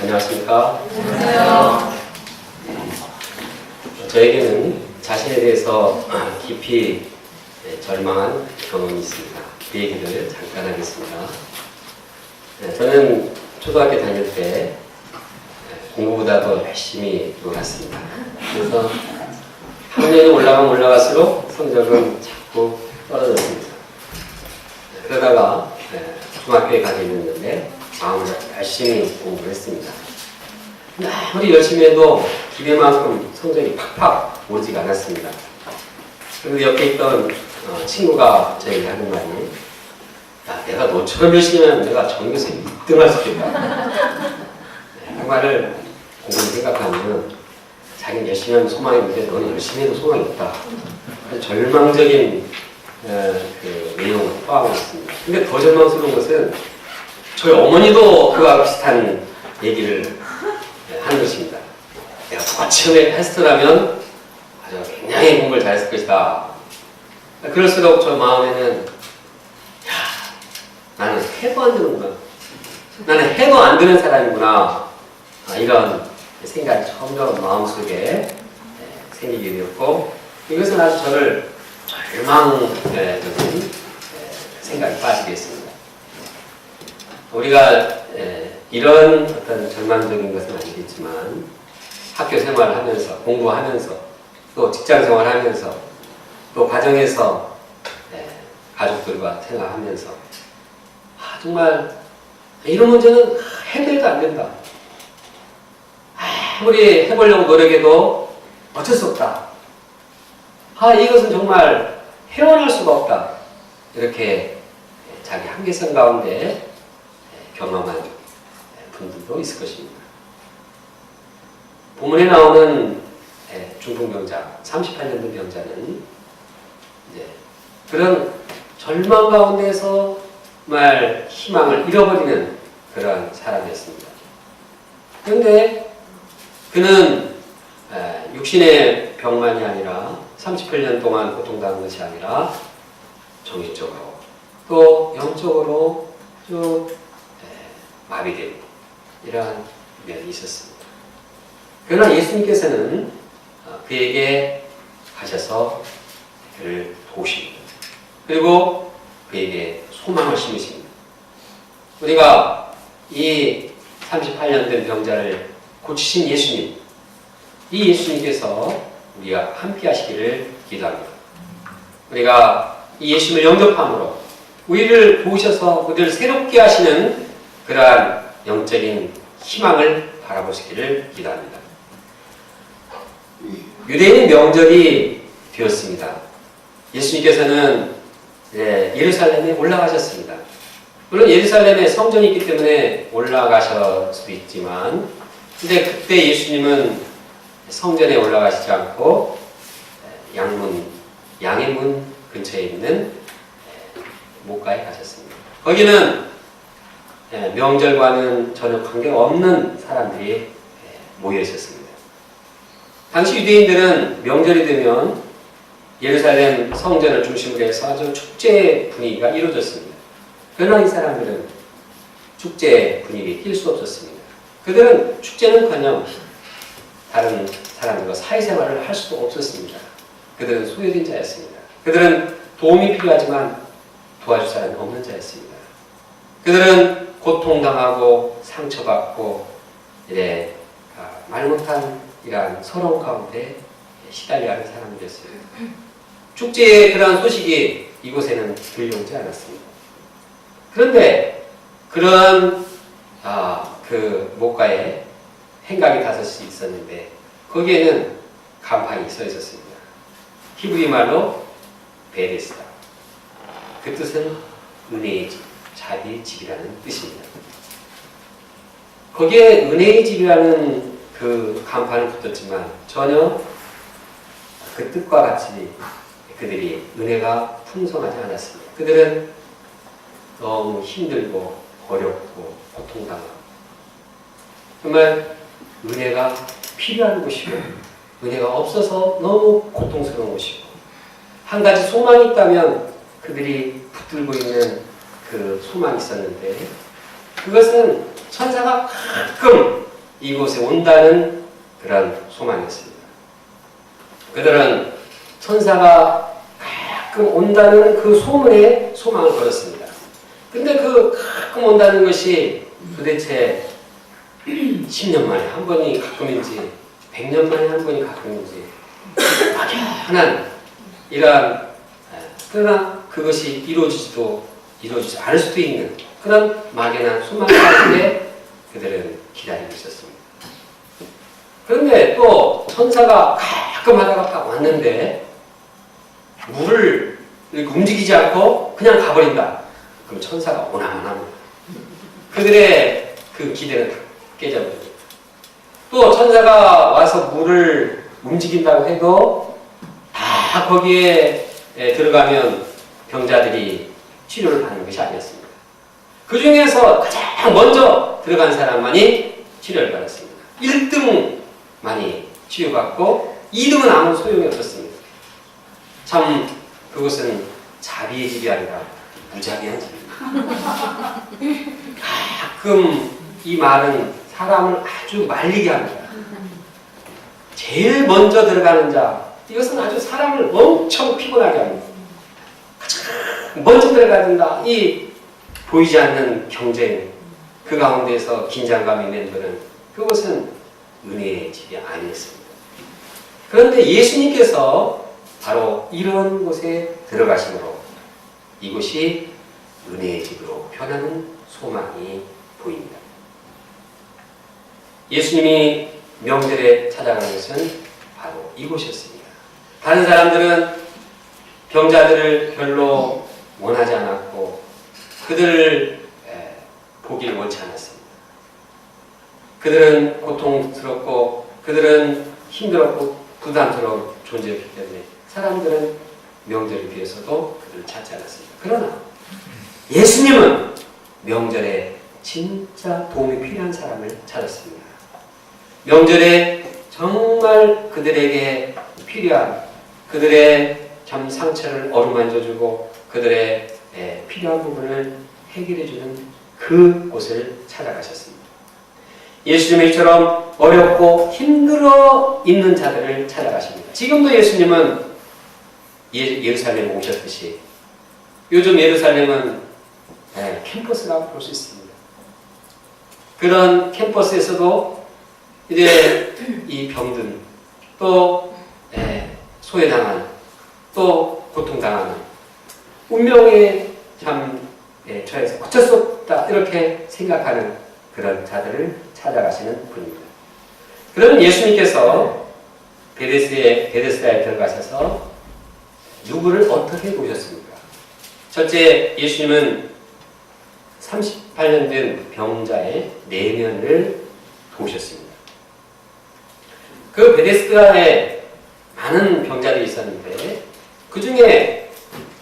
안녕하십니까? 안녕하세요. 저에게는 자신에 대해서 깊이 네, 절망한 경험이 있습니다. 그 얘기를 잠깐 하겠습니다. 네, 저는 초등학교 다닐 때 네, 공부보다도 열심히 놀았습니다. 그래서 학년이 올라가면 올라갈수록 성적은 자꾸 떨어졌습니다. 네, 그러다가 네, 중학교에 가게 됐는데 마음을 열심히 공부를 했습니다. 근데 아무리 열심히 해도 기대만큼 성적이 팍팍 오지가 않았습니다. 그리고 옆에 있던 어, 친구가 저에게 하는 말이 야 내가 너처럼 열심히 하면 내가 전교에서 1등 할 수 있겠다. 네, 그 말을 공부를 생각하면 자기는 열심히 하면 소망이 있는데 너는 열심히 해도 소망이 없다. 절망적인 어, 그 내용을 포함하고 있습니다. 근데 더 절망스러운 것은 저희 어머니도 그와 비슷한 얘기를 네, 하는 것입니다. 내가 똑같이 했더라면 아주 굉장히 공부를 잘했을 것이다. 그럴수록 저 마음에는 야, 나는 해도 안 되는구나. 나는 해도 안 되는 사람이구나. 아, 이런 생각이 점점 마음속에 네, 생기게 되었고 이것은 아주 저를 절망적인 네, 생각이 빠지게 했습니다. 우리가 에, 이런 어떤 절망적인 것은 아니겠지만 학교 생활을 하면서 공부하면서 또 직장 생활하면서 또 가정에서 에, 가족들과 생활하면서 아, 정말 이런 문제는 해결도 안 된다. 아무리 해보려고 노력해도 어쩔 수 없다. 아 이것은 정말 헤어날 수가 없다. 이렇게 자기 한계선 가운데 경험한 분들도 있을 것입니다. 본문에 나오는 중풍병자, 38년 된 병자는 이제 그런 절망 가운데서 정말 희망을 잃어버리는 그런 사람이었습니다. 그런데 그는 육신의 병만이 아니라 38년 동안 고통당한 것이 아니라 정신적으로 또 영적으로 쭉 마비된 이러한 면이 있었습니다. 그러나 예수님께서는 어, 그에게 가셔서 그를 도우십니다. 그리고 그에게 소망을 심으십니다. 우리가 이 38년 된 병자를 고치신 예수님, 이 예수님께서 우리가 함께 하시기를 기도합니다. 우리가 이 예수님을 영접함으로 우리를 도우셔서 우리를 새롭게 하시는 그러한 영적인 희망을 바라보시기를 기도합니다. 유대인 명절이 되었습니다. 예수님께서는 예, 예루살렘에 올라가셨습니다. 물론 예루살렘에 성전이 있기 때문에 올라가실 수도 있지만, 근데 그때 예수님은 성전에 올라가시지 않고 예, 양문, 양의 문 근처에 있는 예, 목가에 가셨습니다. 거기는 예, 명절과는 전혀 관계없는 사람들이 예, 모여 있었습니다. 당시 유대인들은 명절이 되면 예루살렘 성전을 중심으로 해서 아주 축제 분위기가 이루어졌습니다. 그러나 이 사람들은 축제 분위기에 낄 수 없었습니다. 그들은 축제는커녕 다른 사람들과 사회생활을 할 수도 없었습니다. 그들은 소외된 자였습니다. 그들은 도움이 필요하지만 도와줄 사람이 없는 자였습니다. 그들은 고통당하고 상처받고 이래 아, 말 못한 이러한 서러운 가운데 시달려 하는 사람들이었어요. 축제의 그러한 소식이 이곳에는 들려오지 않았습니다. 그런데 그런 아, 그 목가에 행각이 다섯이 있었는데 거기에는 간판이 써 있었습니다. 히브리 말로 베레스다. 그 뜻은 은혜의 집, 자비의 집이라는 뜻입니다. 거기에 은혜의 집이라는 그 간판을 붙였지만 전혀 그 뜻과 같이 그들이 은혜가 풍성하지 않았습니다. 그들은 너무 힘들고 어렵고 고통당하고 정말 은혜가 필요한 곳이고 은혜가 없어서 너무 고통스러운 곳이고 한 가지 소망이 있다면 그들이 붙들고 있는 그 소망이 있었는데 그것은 천사가 가끔 이곳에 온다는 그런 소망이었습니다. 그들은 천사가 가끔 온다는 그 소문에 소망을 걸었습니다. 근데 그 가끔 온다는 것이 도대체 10년 만에 한 번이 가끔인지 100년 만에 한 번이 가끔인지 막연한 이러한 에, 그러나 그것이 이루어지지도 이루어지지 않을 수도 있는 그런 막연한 소망 가운데 그들은 기다리고 있었습니다. 그런데 또 천사가 가끔 하다가 딱 왔는데 물을 움직이지 않고 그냥 가버린다. 그럼 천사가 오나만합니다. 그들의 그 기대는 다 깨져버립니다. 또 천사가 와서 물을 움직인다고 해도 다 거기에 에, 들어가면 병자들이 치료를 받는 것이 아니었습니다. 그 중에서 가장 먼저 들어간 사람만이 치료를 받았습니다. 1등만이 치유받고 2등은 아무 소용이 없었습니다. 참 그것은 자비의 집이 아니라 무자비한 집입니다. 가끔 이 말은 사람을 아주 말리게 합니다. 제일 먼저 들어가는 자, 이것은 아주 사람을 엄청 피곤하게 합니다. 가장 먼저 들어가야 된다. 이 보이지 않는 경쟁, 그 가운데서 긴장감이 맴도는 그것은 은혜의 집이 아니었습니다. 그런데 예수님께서 바로 이런 곳에 들어가심으로 이곳이 은혜의 집으로 변하는 소망이 보입니다. 예수님이 명절에 찾아가는 것은 바로 이곳이었습니다. 다른 사람들은 병자들을 별로 원하지 않았고 그들을 에, 보길 원치 않았습니다. 그들은 고통스럽고 그들은 힘들었고 부담스러운 존재였기 때문에 사람들은 명절을 위해서도 그들을 찾지 않았습니다. 그러나 예수님은 명절에 진짜 도움이 필요한 사람을 찾았습니다. 명절에 정말 그들에게 필요한 그들의 참 상처를 어루만져주고 그들의 에, 필요한 부분을 해결해주는 그 곳을 찾아가셨습니다. 예수님처럼 어렵고 힘들어 있는 자들을 찾아가십니다. 지금도 예수님은 예, 예루살렘에 오셨듯이 요즘 예루살렘은 예, 캠퍼스라고 볼 수 있습니다. 그런 캠퍼스에서도 이제 이 병든 또 예, 소외당한 또 고통당하는 참 예, 처해서 어쩔 수 없다 이렇게 생각하는 그런 자들을 찾아가시는 분입니다. 그러면 예수님께서 베데스에 베데스다에 들어가셔서 누구를 어떻게 보셨습니까? 첫째, 예수님은 38년 된 병자의 내면을 보셨습니다. 그 베데스다에 많은 병자들이 있었는데 그 중에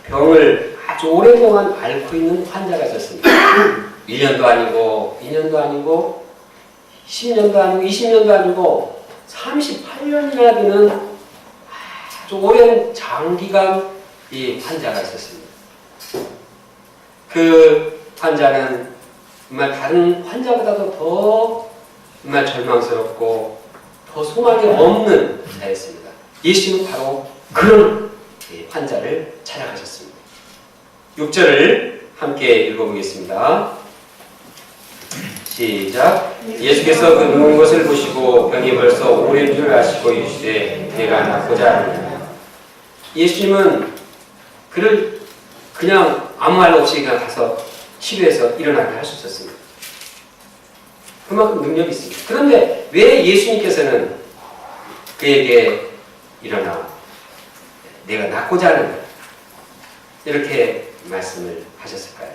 병을 아주 오랫동안 앓고 있는 환자가 있었습니다. 1년도 아니고 2년도 아니고 10년도 아니고 20년도 아니고 38년이나 되는 아주 오랜 장기간 이 환자가 있었습니다. 그 환자는 정말 다른 환자보다도 더 정말 절망스럽고 더 소망이 없는 자였습니다. 예수님은 바로 그런 환자를 찾아가셨습니다. 6절을 함께 읽어보겠습니다. 시작. 예수께서 그 누운 것을 보시고 병이 벌써 오랜 줄 아시고 이르시되 내가 낫고자 하느냐. 예수님은 그를 그냥 아무 말 없이 그냥 가서 치료해서 일어나게 할 수 있었습니다. 그만큼 능력이 있습니다. 그런데 왜 예수님께서는 그에게 일어나 내가 낫고자 하는다 이렇게 말씀을 하셨을까요?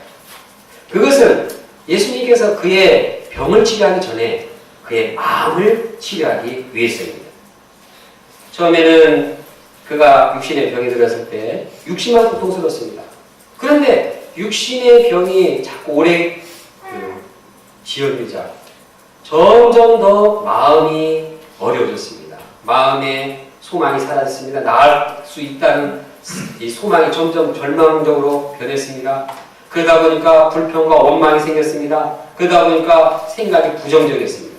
그것은 예수님께서 그의 병을 치료하기 전에 그의 마음을 치료하기 위해서입니다. 처음에는 그가 육신의 병이 들었을 때 육신만 고통스럽습니다. 그런데 육신의 병이 자꾸 오래 그, 지연되자 점점 더 마음이 어려워졌습니다. 마음에 소망이 사라졌습니다. 나을 수 있다는 이 소망이 점점 절망적으로 변했습니다. 그러다 보니까 불평과 원망이 생겼습니다. 그러다 보니까 생각이 부정적이었습니다.